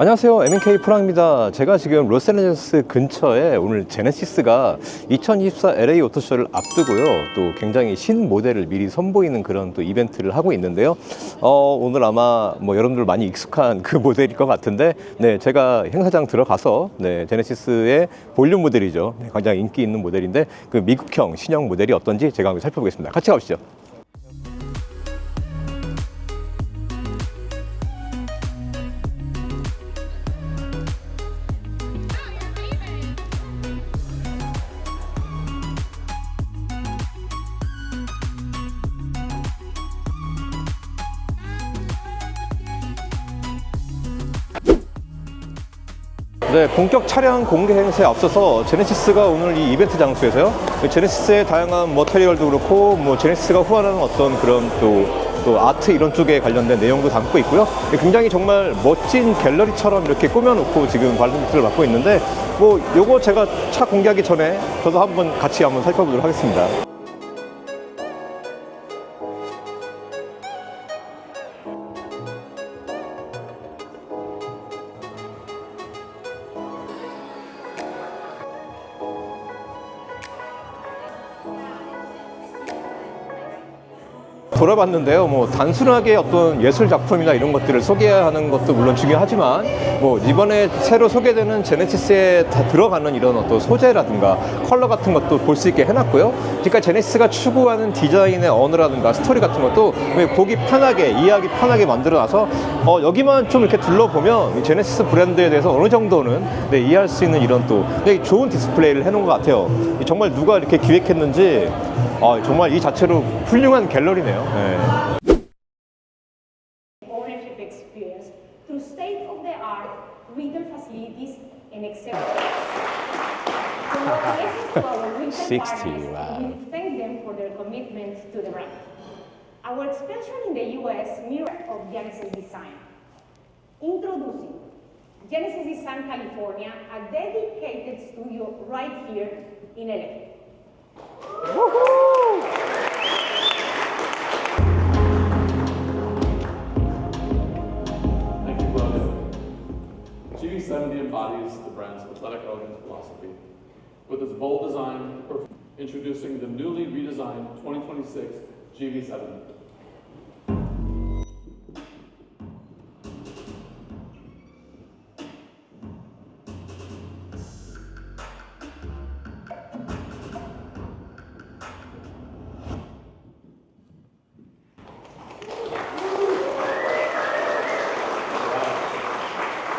안녕하세요. MNK 프랑입니다. 제가 지금 로스앤젤레스 근처에 오늘 제네시스가 2024 LA 오토쇼를 앞두고요. 또 굉장히 신 모델을 미리 선보이는 그런 또 이벤트를 하고 있는데요. 어, 오늘 아마 뭐 여러분들 많이 익숙한 그 모델일 것 같은데, 네, 제가 행사장 들어가서 네, 제네시스의 볼륨 모델이죠. 네, 굉장히 인기 있는 모델인데 그 미국형 신형 모델이 어떤지 제가 한번 살펴보겠습니다. 같이 가보시죠. 네, 본격 차량 공개 행사에 앞서서 제네시스가 오늘 이 이벤트 장소에서요. 제네시스의 다양한 머테리얼도 그렇고, 뭐 제네시스가 후원하는 어떤 그런 또, 또 아트 이런 쪽에 관련된 내용도 담고 있고요. 굉장히 정말 멋진 갤러리처럼 이렇게 꾸며놓고 지금 관람객들을 맡고 있는데, 뭐 요거 제가 차 공개하기 전에 저도 한번 같이 한번 살펴보도록 하겠습니다. 돌아봤는데요. 뭐 단순하게 어떤 예술 작품이나 이런 것들을 소개하는 것도 물론 중요하지만 뭐 이번에 새로 소개되는 제네시스에 다 들어가는 이런 어떤 소재라든가 컬러 같은 것도 볼 수 있게 해놨고요. 그러니까 제네시스가 추구하는 디자인의 언어라든가 스토리 같은 것도 보기 편하게 이해하기 편하게 만들어놔서 어, 여기만 좀 이렇게 둘러보면 이 제네시스 브랜드에 대해서 어느 정도는 네, 이해할 수 있는 이런 또 되게 좋은 디스플레이를 해놓은 것 같아요. 정말 누가 이렇게 기획했는지 어, 정말 이 자체로 훌륭한 갤러리네요. 네. ownership experience through state-of-the-art retail facilities and exceptional. Congratulations to our retail 60, partners, wow. and we thank them for their commitment to the brand. Our expansion in the U.S. mirror of Genesis Design. Introducing Genesis Design California, a dedicated studio right here in LA. Athletic elegance philosophy. With its bold design, introducing the newly redesigned 2026 GV70.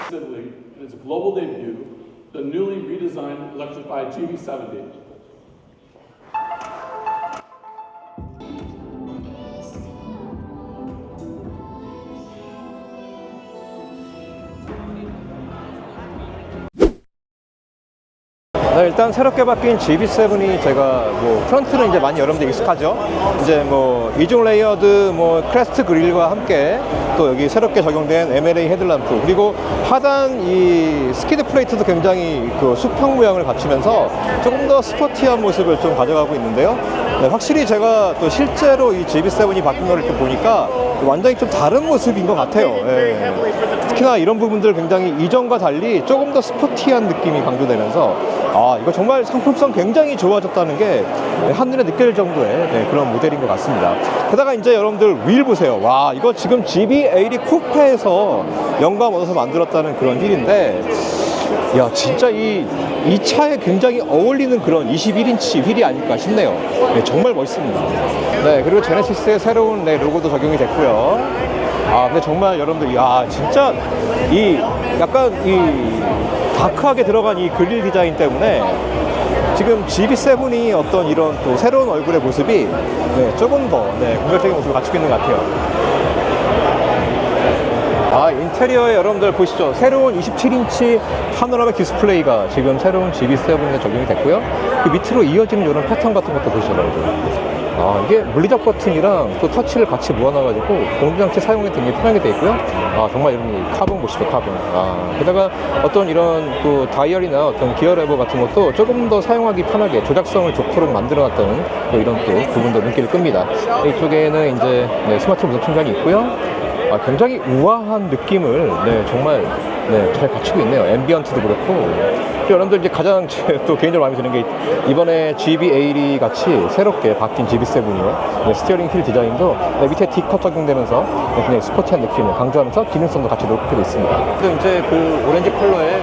Simply, in its global debut, the newly redesigned electrified GV70 네, 일단 새롭게 바뀐 GB7이 제가 뭐 프런트는 이제 많이 여러분들 익숙하죠. 이제 뭐 이중 레이어드 뭐 크레스트 그릴과 함께 또 여기 새롭게 적용된 MLA 헤드램프 그리고 하단 이 스키드 플레이트도 굉장히 그 수평 모양을 갖추면서 조금 더 스포티한 모습을 좀 가져가고 있는데요. 네, 확실히 제가 또 실제로 이 GB7이 바뀐 걸 이렇게 보니까 완전히 좀 다른 모습인 것 같아요. 예. 특히나 이런 부분들 굉장히 이전과 달리 조금 더 스포티한 느낌이 강조되면서 아 이거 정말 상품성 굉장히 좋아졌다는 게 한눈에 느껴질 정도의 네, 그런 모델인 것 같습니다. 게다가 이제 여러분들 휠 보세요. 와 이거 지금 GB80 쿠페에서 영감 얻어서 만들었다는 그런 휠인데 야 진짜 이, 이 차에 굉장히 어울리는 그런 21인치 휠이 아닐까 싶네요. 네, 정말 멋있습니다. 네 그리고 제네시스의 새로운 네, 로고도 적용이 됐고요. 아 근데 정말 여러분들 야 진짜 이 약간 이 다크하게 들어간 이 그릴 디자인 때문에 지금 GB7이 어떤 이런 또 새로운 얼굴의 모습이 네, 조금 더 네, 공격적인 모습을 갖추고 있는 것 같아요. 아, 인테리어에 여러분들 보시죠. 새로운 27인치 파노라마 디스플레이가 지금 새로운 GB7에 적용이 됐고요. 그 밑으로 이어지는 이런 패턴 같은 것도 여러분들. 아, 이게 물리적 버튼이랑 또 터치를 같이 모아놔가지고 공조장치 사용이 굉장히 편하게 돼 있고요. 아, 정말 이런 카본 보시죠, 카본. 아, 게다가 어떤 이런 또 다이얼이나 어떤 기어 레버 같은 것도 조금 더 사용하기 편하게 조작성을 좋도록 만들어 놨다는 또 이런 또 부분도 눈길을 끕니다. 이쪽에는 이제 네, 스마트 무선 충전이 있고요. 아, 굉장히 우아한 느낌을 네, 정말 네, 잘 갖추고 있네요. 앰비언트도 그렇고. 또 여러분들 이제 가장 제- 또 개인적으로 마음에 드는 게 이번에 GB80 같이 새롭게 바뀐 GB7이요. 네, 스티어링 휠 디자인도 네, 밑에 D컷 적용되면서 네, 굉장히 스포티한 느낌을 강조하면서 기능성도 같이 높이고 있습니다. 또 이제 그 오렌지 컬러의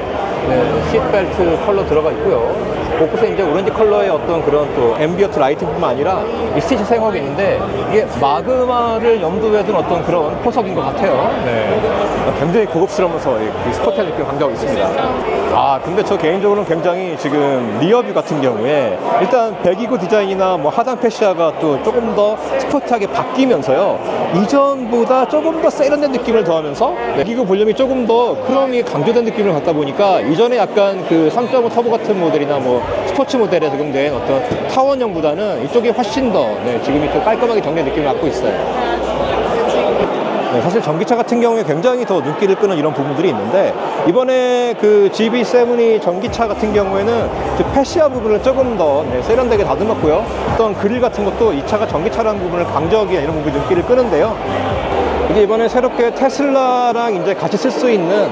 네, 시트벨트 컬러 들어가 있고요. 곳곳에 이제 오렌지 컬러의 어떤 그런 또 앰비언트 라이팅뿐만 아니라 이 스티치 사용하고 있는데 이게 마그마를 염두에 둔 어떤 그런 포석인 것 같아요. 네. 굉장히 고급스러우면서 이- 이 스포티한 느낌을 강조하고 있습니다. 아, 근데 저 개인적으로는 굉장히 지금 리어뷰 같은 경우에 일단 배기구 디자인이나 뭐 하단 패시아가 또 조금 더 스포티하게 바뀌면서요. 이전보다 조금 더 세련된 느낌을 더하면서 배기구 볼륨이 조금 더 크롬이 강조된 느낌을 갖다 보니까 이전에 약간 그 3.5 터보 같은 모델이나 뭐 스포츠 모델에 적용된 어떤 타원형보다는 이쪽이 훨씬 더 네, 지금이 또 깔끔하게 정리된 느낌을 갖고 있어요. 네, 사실 전기차 같은 경우에 굉장히 더 눈길을 끄는 이런 부분들이 있는데 이번에 그 GB7이 전기차 같은 경우에는 그 패시아 부분을 조금 더 네, 세련되게 다듬었고요. 어떤 그릴 같은 것도 이 차가 전기차라는 부분을 강조하기 위한 이런 부분이 눈길을 끄는데요. 이게 이번에 새롭게 테슬라랑 이제 같이 쓸 수 있는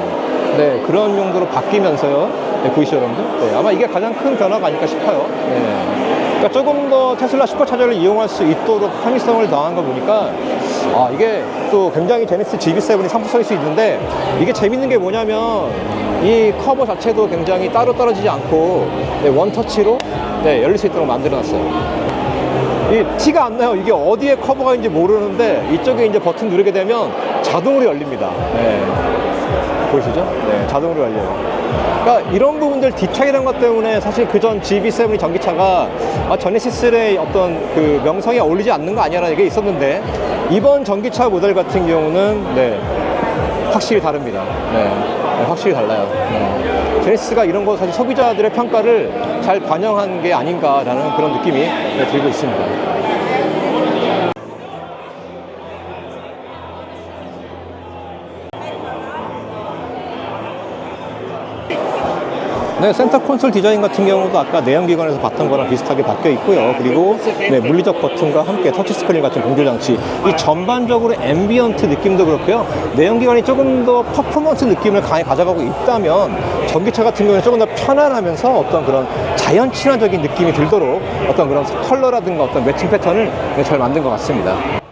네, 그런 용도로 바뀌면서요. 네, 보이시죠, 여러분들? 네, 아마 이게 가장 큰 변화가 아닐까 싶어요. 네. 그러니까 조금 더 테슬라 슈퍼차저를 이용할 수 있도록 편의성을 더한 거 보니까 아, 이게 또 굉장히 제네시스 GB7이 상품성일 수 있는데 이게 재밌는 게 뭐냐면 이 커버 자체도 굉장히 따로 떨어지지 않고 네, 원터치로 네, 열릴 수 있도록 만들어 놨어요. 이 티가 안 나요. 이게 어디에 커버가 있는지 모르는데 이쪽에 이제 버튼 누르게 되면 자동으로 열립니다. 네. 보이시죠? 네, 자동으로 열려요. 그러니까 이런 부분들 디테일한 것 때문에 사실 그전 GB7 전기차가 아, 제네시스의 어떤 그 명성에 어울리지 않는 거 아니야라는 게 있었는데 이번 전기차 모델 같은 경우는 네, 확실히 다릅니다. 네, 네, 확실히 달라요. 네. 제네시스가 이런 거 사실 소비자들의 평가를 잘 반영한 게 아닌가라는 그런 느낌이 네, 들고 있습니다. 네, 센터 콘솔 디자인 같은 경우도 아까 내연기관에서 봤던 거랑 비슷하게 바뀌어 있고요. 그리고 네, 물리적 버튼과 함께 터치스크린 같은 공조 장치. 이 전반적으로 앰비언트 느낌도 그렇고요. 내연기관이 조금 더 퍼포먼스 느낌을 강하게 가져가고 있다면 전기차 같은 경우는 조금 더 편안하면서 어떤 그런 자연 친화적인 느낌이 들도록 어떤 그런 컬러라든가 어떤 매칭 패턴을 네, 잘 만든 것 같습니다.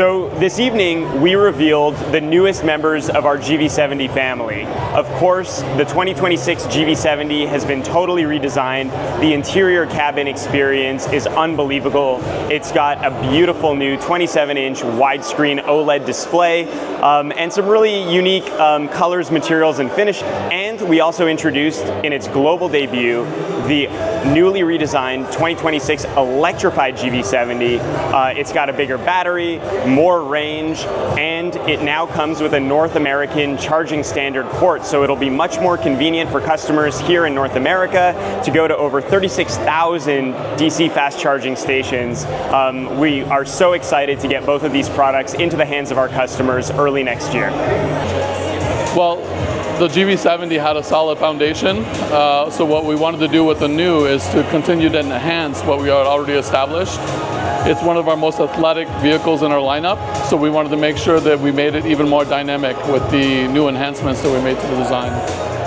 So, this evening, we revealed the newest members of our GV70 family. Of course, the 2026 GV70 has been totally redesigned. The interior cabin experience is unbelievable. It's got a beautiful new 27 inch widescreen OLED display um, and some really unique um, colors, materials, and finish. And we also introduced in its global debut the newly redesigned 2026 electrified GV70. Uh, it's got a bigger battery, more range, and it now comes with a North American charging standard port, so it'll be much more convenient for customers here in North America to go to over 36,000 DC fast charging stations. Um, we are so excited to get both of these products into the hands of our customers early next year. Well, the GV70 had a solid foundation, uh, so what we wanted to do with the new is to continue to enhance what we had already established. It's one of our most athletic vehicles in our lineup, so we wanted to make sure that we made it even more dynamic with the new enhancements that we made to the design.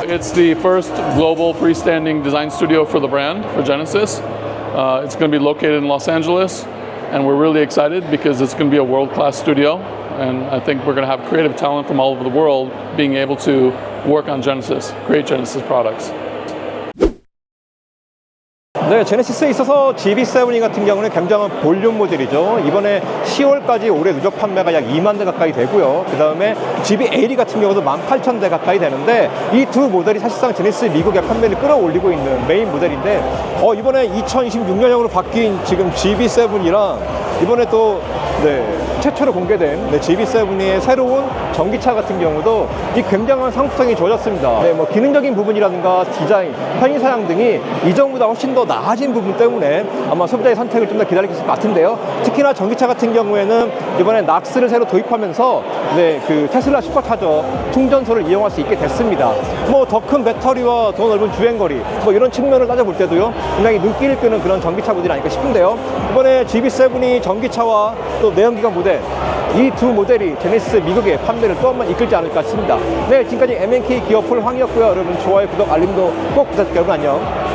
It's the first global freestanding design studio for the brand, for Genesis. Uh, it's going to be located in Los Angeles, and we're really excited because it's going to be a world class studio. And I think we're going to have creative talent from all over the world being able to work on Genesis, create Genesis products. 네, 제네시스에 있어서 GB7 같은 경우는 굉장한 볼륨 모델이죠. 이번에 10월까지 올해 누적 판매가 약 2만 대 가까이 되고요. 그 다음에 GB80 같은 경우도 18,000대 가까이 되는데 이 두 모델이 사실상 제네시스 미국의 판매를 끌어올리고 있는 메인 모델인데 어, 이번에 2026년형으로 바뀐 지금 GB7이랑 이번에 또 네, 최초로 공개된 네, GB7의 새로운 전기차 같은 경우도 이 굉장한 상품성이 좋아졌습니다. 네, 뭐 기능적인 부분이라든가 디자인, 편의 사양 등이 이전보다 훨씬 더 나아진 부분 때문에 아마 소비자의 선택을 좀 더 기다리실 것 같은데요. 특히나 전기차 같은 경우에는 이번에 낙스를 새로 도입하면서 네, 그 테슬라 슈퍼차저 충전소를 이용할 수 있게 됐습니다. 뭐 더 큰 배터리와 더 넓은 주행거리 뭐 이런 측면을 따져볼 때도요 굉장히 눈길을 끄는 그런 전기차들이 아닐까 싶은데요. 이번에 GB7이 전기차와 또 내연기관 모델 이 두 모델이 제네시스 미국의 판매를 또 한 번 이끌지 않을까 싶습니다. 네, 지금까지 MNK 기어풀 황이었고요. 여러분 좋아요, 구독, 알림도 꼭. 여러분 안녕.